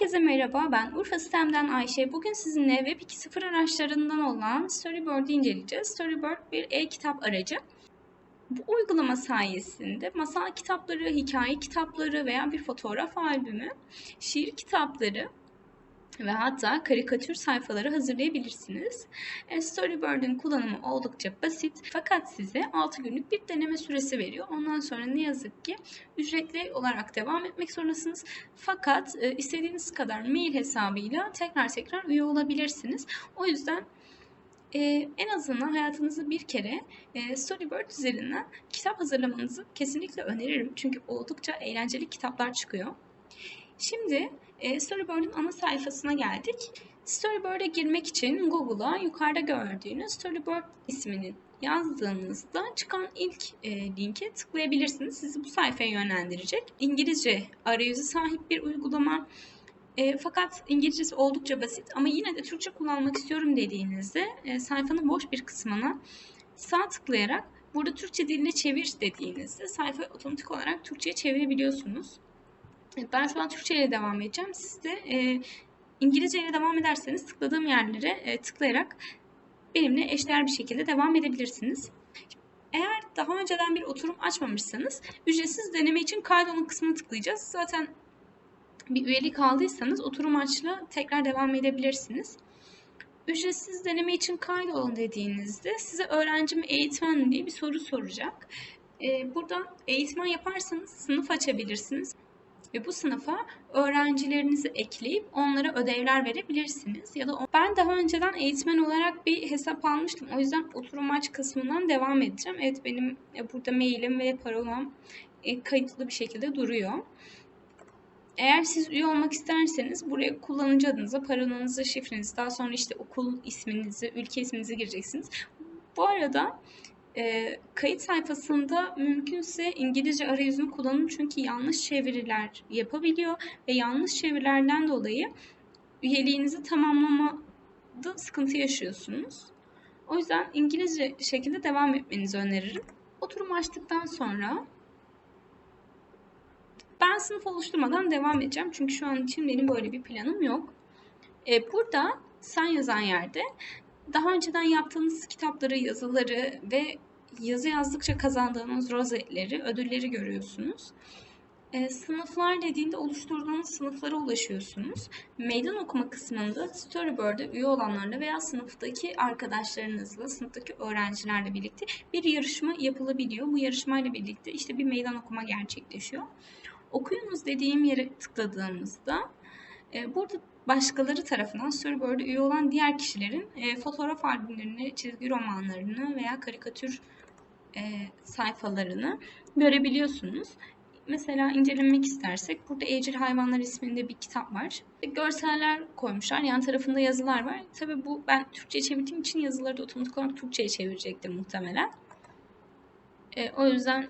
Herkese merhaba, ben Urfa Sistem'den Ayşe. Bugün sizinle Web 2.0 araçlarından olan Storybird'i inceleyeceğiz. Storybird bir e-kitap aracı. Bu uygulama sayesinde masal kitapları, hikaye kitapları veya bir fotoğraf albümü, şiir kitapları ve hatta karikatür sayfaları hazırlayabilirsiniz. E, Storybird'in kullanımı oldukça basit fakat size 6 günlük bir deneme süresi veriyor. Ondan sonra ne yazık ki ücretli olarak devam etmek zorundasınız. Fakat e, istediğiniz kadar mail hesabıyla tekrar tekrar üye olabilirsiniz. O yüzden e, en azından hayatınızı bir kere e, Storybird üzerinden kitap hazırlamanızı kesinlikle öneririm. Çünkü oldukça eğlenceli kitaplar çıkıyor. Şimdi e, Storybird'in ana sayfasına geldik. Storybird'e girmek için Google'a yukarıda gördüğünüz Storybird ismini yazdığınızda çıkan ilk e, linke tıklayabilirsiniz. Sizi bu sayfaya yönlendirecek. İngilizce arayüzü sahip bir uygulama. E, fakat İngilizcesi oldukça basit ama yine de Türkçe kullanmak istiyorum dediğinizde e, sayfanın boş bir kısmına sağ tıklayarak burada Türkçe diline çevir dediğinizde sayfayı otomatik olarak Türkçe'ye çevirebiliyorsunuz. Ben şu an Türkçe ile devam edeceğim. Siz de e, İngilizce ile devam ederseniz tıkladığım yerlere e, tıklayarak benimle eşdeğer bir şekilde devam edebilirsiniz. Eğer daha önceden bir oturum açmamışsanız ücretsiz deneme için kaydolun kısmını tıklayacağız. Zaten bir üyelik aldıysanız oturum açla tekrar devam edebilirsiniz. Ücretsiz deneme için kaydolun dediğinizde size öğrenci mi eğitmen diye bir soru soracak. Ee, buradan eğitmen yaparsanız sınıf açabilirsiniz ve bu sınıfa öğrencilerinizi ekleyip onlara ödevler verebilirsiniz. Ya da ben daha önceden eğitmen olarak bir hesap almıştım. O yüzden oturum aç kısmından devam edeceğim. Evet benim e, burada mailim ve parolam e, kayıtlı bir şekilde duruyor. Eğer siz üye olmak isterseniz buraya kullanıcı adınızı, parolanızı, şifrenizi, daha sonra işte okul isminizi, ülke isminizi gireceksiniz. Bu arada e, kayıt sayfasında mümkünse İngilizce arayüzünü kullanın çünkü yanlış çeviriler yapabiliyor ve yanlış çevirilerden dolayı üyeliğinizi tamamlamada sıkıntı yaşıyorsunuz. O yüzden İngilizce şekilde devam etmenizi öneririm. Oturum açtıktan sonra ben sınıf oluşturmadan devam edeceğim. Çünkü şu an için benim böyle bir planım yok. E, burada sen yazan yerde daha önceden yaptığınız kitapları, yazıları ve yazı yazdıkça kazandığınız rozetleri, ödülleri görüyorsunuz. E, sınıflar dediğinde oluşturduğunuz sınıflara ulaşıyorsunuz. Meydan okuma kısmında Storybird'e üye olanlarla veya sınıftaki arkadaşlarınızla, sınıftaki öğrencilerle birlikte bir yarışma yapılabiliyor. Bu yarışmayla birlikte işte bir meydan okuma gerçekleşiyor. Okuyunuz dediğim yere tıkladığımızda e, burada başkaları tarafından Storybird'e üye olan diğer kişilerin e, fotoğraf albümlerini, çizgi romanlarını veya karikatür e, sayfalarını görebiliyorsunuz. Mesela incelemek istersek burada Evcil Hayvanlar isminde bir kitap var. Görseller koymuşlar. Yan tarafında yazılar var. Tabi bu ben Türkçe'ye çevirdiğim için yazıları da otomatik olarak Türkçe'ye çevirecektim muhtemelen. E, o yüzden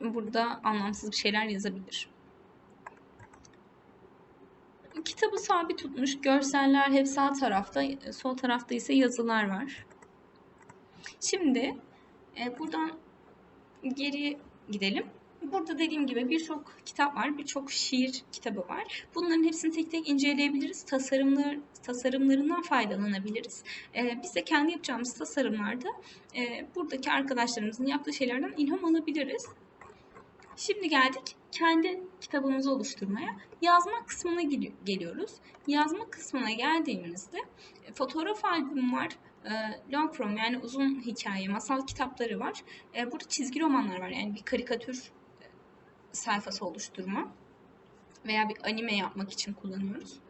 burada anlamsız bir şeyler yazabilir. Kitabı sabit tutmuş. Görseller hep sağ tarafta. Sol tarafta ise yazılar var. Şimdi e, buradan geri gidelim. Burada dediğim gibi birçok kitap var, birçok şiir kitabı var. Bunların hepsini tek tek inceleyebiliriz. Tasarımlar, tasarımlarından faydalanabiliriz. Ee, biz de kendi yapacağımız tasarımlarda e, buradaki arkadaşlarımızın yaptığı şeylerden ilham alabiliriz. Şimdi geldik kendi kitabımızı oluşturmaya. Yazma kısmına geliyoruz. Yazma kısmına geldiğimizde e, fotoğraf albüm var. E, long form yani uzun hikaye, masal kitapları var. E, burada çizgi romanlar var. Yani bir karikatür sayfası oluşturma veya bir anime yapmak için kullanıyoruz.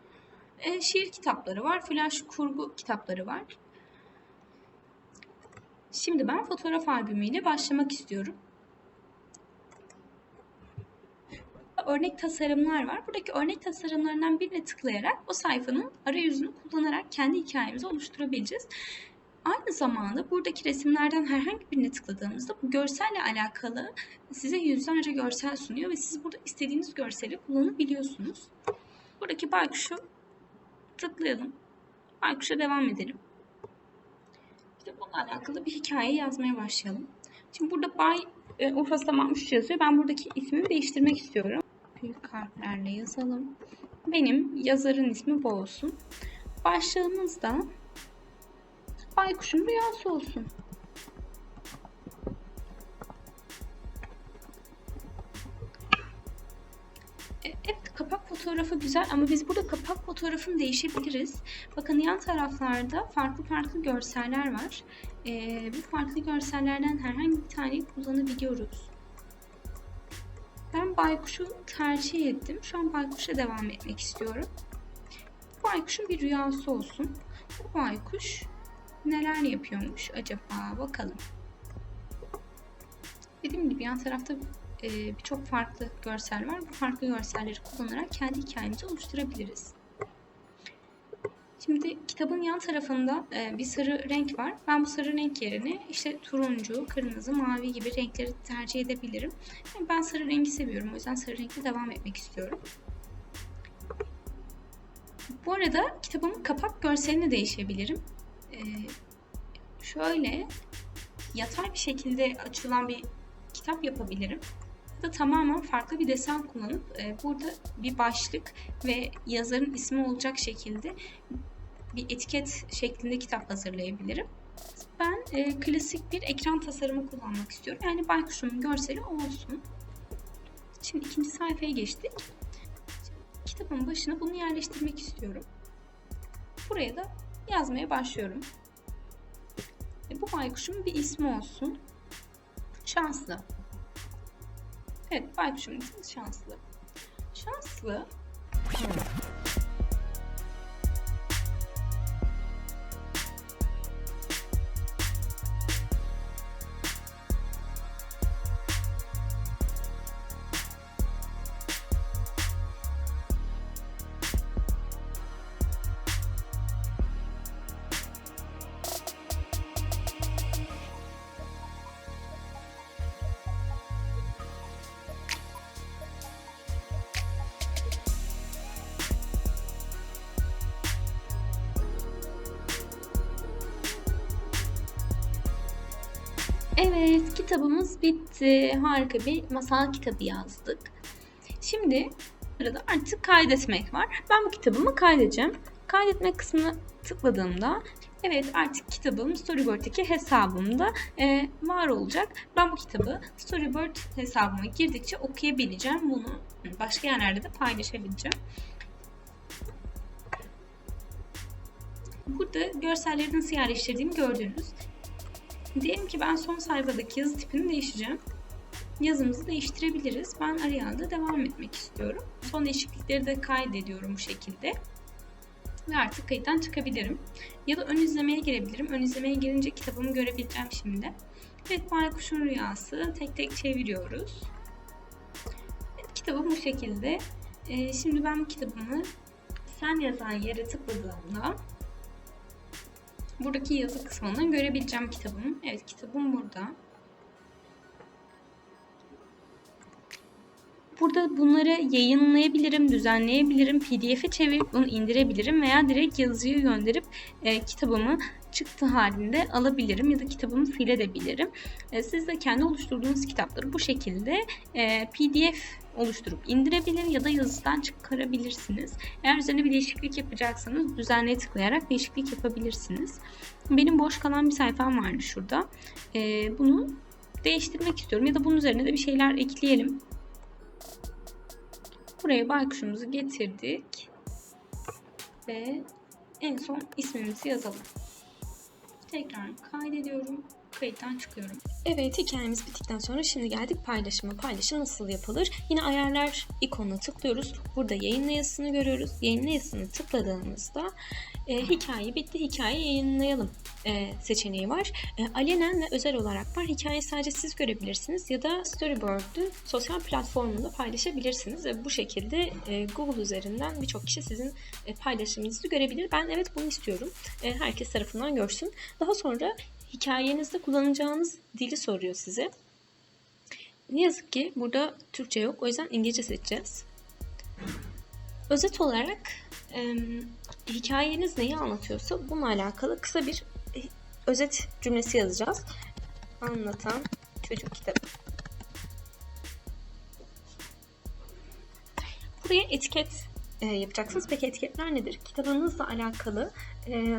Şiir kitapları var. Flash kurgu kitapları var. Şimdi ben fotoğraf albümüyle başlamak istiyorum. Örnek tasarımlar var. Buradaki örnek tasarımlarından birine tıklayarak o sayfanın arayüzünü kullanarak kendi hikayemizi oluşturabileceğiz. Aynı zamanda buradaki resimlerden herhangi birine tıkladığımızda bu görselle alakalı size yüzlerce görsel sunuyor ve siz burada istediğiniz görseli kullanabiliyorsunuz. Buradaki baykuşu tıklayalım. Baykuşa devam edelim. İşte bununla alakalı bir hikaye yazmaya başlayalım. Şimdi burada Bay e, Urfa Samanmış yazıyor. Ben buradaki ismimi değiştirmek istiyorum. Büyük harflerle yazalım. Benim yazarın ismi bu olsun. Başlığımız da Baykuş'un rüyası olsun. E, Evet kapak fotoğrafı güzel ama biz burada kapak fotoğrafını değişebiliriz. Bakın yan taraflarda farklı farklı görseller var. E, bu farklı görsellerden herhangi bir taneyi kullanabiliyoruz. Ben baykuşu tercih ettim. Şu an baykuşa devam etmek istiyorum. Bu baykuşun bir rüyası olsun. Bu baykuş neler yapıyormuş acaba bakalım. Dediğim gibi yan tarafta e, birçok farklı görsel var. Bu farklı görselleri kullanarak kendi hikayemizi oluşturabiliriz. Şimdi kitabın yan tarafında e, bir sarı renk var. Ben bu sarı renk yerine işte turuncu, kırmızı, mavi gibi renkleri tercih edebilirim. Ben sarı rengi seviyorum. O yüzden sarı renkle devam etmek istiyorum. Bu arada kitabın kapak görselini değişebilirim. E, şöyle yatay bir şekilde açılan bir kitap yapabilirim. Ya da tamamen farklı bir desen kullanıp e, burada bir başlık ve yazarın ismi olacak şekilde bir etiket şeklinde kitap hazırlayabilirim. Ben e, klasik bir ekran tasarımı kullanmak istiyorum. Yani baykuşun görseli olsun. Şimdi ikinci sayfaya geçtik. Kitabın başına bunu yerleştirmek istiyorum. Buraya da yazmaya başlıyorum. E, bu baykuşun bir ismi olsun. Şanslı. Evet, baykuşun ismi şanslı. Şanslı. Evet, kitabımız bitti. Harika bir masal kitabı yazdık. Şimdi sırada artık kaydetmek var. Ben bu kitabımı kaydedeceğim. Kaydetme kısmına tıkladığımda evet artık kitabım Storyboard'daki hesabımda e, var olacak. Ben bu kitabı Storyboard hesabıma girdikçe okuyabileceğim. Bunu başka yerlerde de paylaşabileceğim. Burada görselleri nasıl yerleştirdiğimi gördünüz. Diyelim ki ben son sayfadaki yazı tipini değiştireceğim. Yazımızı değiştirebiliriz. Ben Arial'da devam etmek istiyorum. Son değişiklikleri de kaydediyorum bu şekilde. Ve artık kayıttan çıkabilirim. Ya da ön izlemeye girebilirim. Ön izlemeye girince kitabımı görebileceğim şimdi. Evet Baykuş'un Rüyası. Tek tek çeviriyoruz. Evet, kitabım bu şekilde. Ee, şimdi ben bu kitabımı sen yazan yere tıkladığımda buradaki yazı kısmını görebileceğim kitabım. Evet kitabım burada. Burada bunları yayınlayabilirim, düzenleyebilirim, pdf'e çevirip bunu indirebilirim veya direkt yazıyı gönderip e, kitabımı çıktı halinde alabilirim ya da kitabımı silebilirim. E, siz de kendi oluşturduğunuz kitapları bu şekilde e, pdf oluşturup indirebilir ya da yazıdan çıkarabilirsiniz. Eğer üzerine bir değişiklik yapacaksanız düzenleye tıklayarak değişiklik yapabilirsiniz. Benim boş kalan bir sayfam vardı şurada. E, bunu değiştirmek istiyorum ya da bunun üzerine de bir şeyler ekleyelim. Buraya baykuşumuzu getirdik. Ve en son ismimizi yazalım. Tekrar kaydediyorum. Kayıttan çıkıyorum. Evet hikayemiz bittikten sonra şimdi geldik paylaşıma. Paylaşım nasıl yapılır? Yine ayarlar ikonuna tıklıyoruz. Burada yayınla yazısını görüyoruz. Yayınla yazısını tıkladığımızda e, hikaye bitti. Hikaye yayınlayalım e, seçeneği var. E, alenen ve özel olarak var. Hikayeyi sadece siz görebilirsiniz ya da Storyboard'u sosyal platformunda paylaşabilirsiniz ve bu şekilde e, Google üzerinden birçok kişi sizin e, paylaşımınızı görebilir. Ben evet bunu istiyorum. E, herkes tarafından görsün. Daha sonra hikayenizde kullanacağınız dili soruyor size. Ne yazık ki burada Türkçe yok. O yüzden İngilizce seçeceğiz. Özet olarak e, hikayeniz neyi anlatıyorsa bununla alakalı kısa bir e, özet cümlesi yazacağız. Anlatan çocuk kitabı. buraya etiket e, yapacaksınız. Peki etiketler nedir? Kitabınızla alakalı e,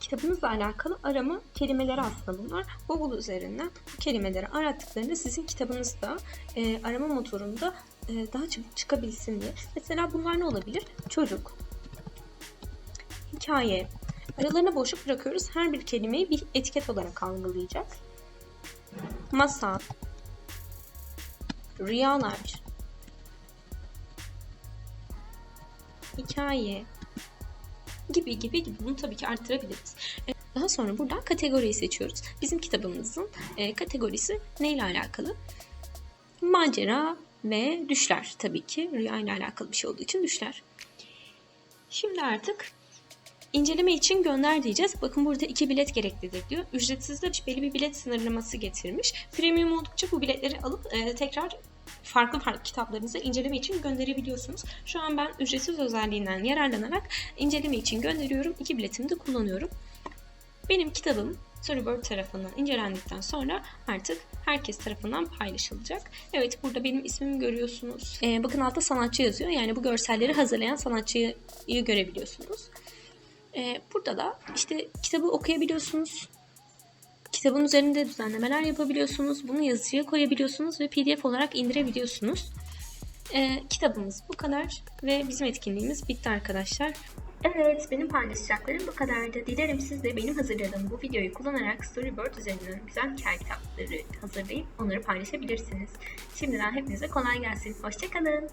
kitabınızla alakalı arama kelimeleri aslında bunlar. Google üzerinden bu kelimeleri arattıklarında sizin kitabınızda e, arama motorunda e, daha çabuk çıkabilsin diye. Mesela bunlar ne olabilir? Çocuk, hikaye. Aralarına boşluk bırakıyoruz. Her bir kelimeyi bir etiket olarak algılayacak. Masal, rüyalar, hikaye gibi gibi gibi bunu tabii ki arttırabiliriz. E, Daha sonra buradan kategoriyi seçiyoruz. Bizim kitabımızın e, kategorisi neyle alakalı? Macera ve düşler tabii ki. Rüya ile alakalı bir şey olduğu için düşler. Şimdi artık inceleme için gönder diyeceğiz. Bakın burada iki bilet gereklidir diyor. Ücretsizde belli bir bilet sınırlaması getirmiş. Premium oldukça bu biletleri alıp e, tekrar farklı farklı kitaplarınızı inceleme için gönderebiliyorsunuz. Şu an ben ücretsiz özelliğinden yararlanarak inceleme için gönderiyorum. İki biletimi de kullanıyorum. Benim kitabım Storybird tarafından incelendikten sonra artık herkes tarafından paylaşılacak. Evet burada benim ismimi görüyorsunuz. Ee, bakın altta sanatçı yazıyor. Yani bu görselleri hazırlayan sanatçıyı görebiliyorsunuz. Ee, burada da işte kitabı okuyabiliyorsunuz. Kitabın üzerinde düzenlemeler yapabiliyorsunuz. Bunu yazıya koyabiliyorsunuz ve pdf olarak indirebiliyorsunuz. Ee, kitabımız bu kadar ve bizim etkinliğimiz bitti arkadaşlar. Evet, benim paylaşacaklarım bu kadardı. Dilerim siz de benim hazırladığım bu videoyu kullanarak Storyboard üzerinden güzel hikaye kitapları hazırlayıp onları paylaşabilirsiniz. Şimdiden hepinize kolay gelsin. Hoşçakalın.